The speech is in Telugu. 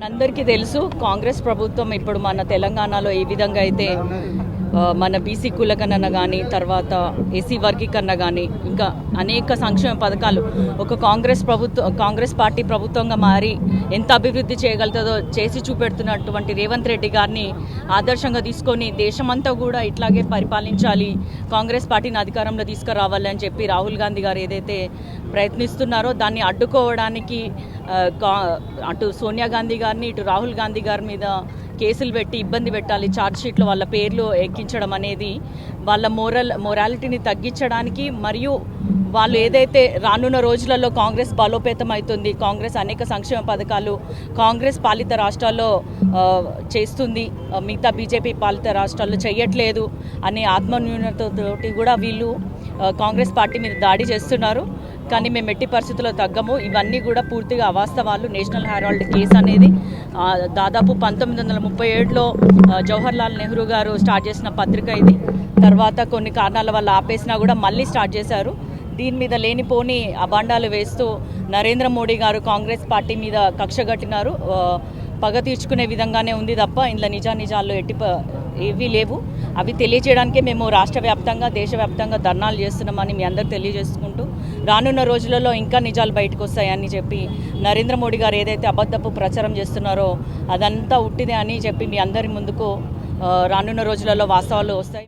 అందరికీ తెలుసు కాంగ్రెస్ ప్రభుత్వం ఇప్పుడు మన తెలంగాణలో ఏ విధంగా అయితే మన బీసీ కులకన్న కానీ తర్వాత ఎస్సీ వర్గీకరణ కానీ ఇంకా అనేక సంక్షేమ పథకాలు. ఒక కాంగ్రెస్ ప్రభుత్వం కాంగ్రెస్ పార్టీ ప్రభుత్వంగా మారి ఎంత అభివృద్ధి చేయగలుగుతుందో చేసి చూపెడుతున్నటువంటి రేవంత్ రెడ్డి గారిని ఆదర్శంగా తీసుకొని దేశమంతా కూడా ఇట్లాగే పరిపాలించాలి. కాంగ్రెస్ పార్టీని అధికారంలో తీసుకురావాలని చెప్పి రాహుల్ గాంధీ గారు ఏదైతే ప్రయత్నిస్తున్నారో దాన్ని అడ్డుకోవడానికి కా- అటు సోనియా గాంధీ గారిని ఇటు రాహుల్ గాంధీ గారి మీద కేసులు పెట్టి ఇబ్బంది పెట్టాలి ఛార్జ్షీట్లో వాళ్ళ పేర్లు ఎక్కించడం అనేది వాళ్ళ మోరల్ మొరాలిటీని తగ్గించడానికి మరియు వాళ్ళు ఏదైతే రానున్న రోజులలో కాంగ్రెస్ బలోపేతం అవుతుంది కాంగ్రెస్ అనేక సంక్షేమ పథకాలు కాంగ్రెస్ పాలిత రాష్ట్రాల్లో చేస్తుంది. మిగతా బీజేపీ పాలిత రాష్ట్రాల్లో చేయట్లేదు అనే ఆత్మన్యూనతతోటి కూడా వీళ్ళు కాంగ్రెస్ పార్టీ మీద దాడి చేస్తున్నారు. కానీ మేము ఎట్టి పరిస్థితుల్లో తగ్గము. ఇవన్నీ కూడా పూర్తిగా అవాస్తవాలు. నేషనల్ హెరాల్డ్ కేసు అనేది దాదాపు పంతొమ్మిది వందల ముప్పై ఏడులో జవహర్ లాల్ నెహ్రూ గారు స్టార్ట్ చేసిన పత్రిక ఇది. తర్వాత కొన్ని కారణాల వల్ల ఆపేసినా కూడా మళ్ళీ స్టార్ట్ చేశారు. దీని మీద లేనిపోని అబాండాలు వేస్తూ నరేంద్ర మోడీ గారు కాంగ్రెస్ పార్టీ మీద కక్ష కట్టినారు. పగ తీర్చుకునే విధంగానే ఉంది తప్ప ఇందులో నిజానిజాల్లో ఎట్టి ప- ఏవీ లేవు. అవి తెలియజేయడానికే మేము రాష్ట్ర వ్యాప్తంగా దేశవ్యాప్తంగా ధర్నాలు చేస్తున్నామని మీ అందరు తెలియజేసుకుంటూ రానున్న రోజులలో ఇంకా నిజాలు బయటకు వస్తాయని చెప్పి నరేంద్ర మోడీ గారు ఏదైతే అబద్ధపు ప్రచారం చేస్తున్నారో అదంతా ఉట్టిదే అని చెప్పి మీ అందరి ముందుకు రానున్న రోజులలో వాస్తవాలు వస్తాయి.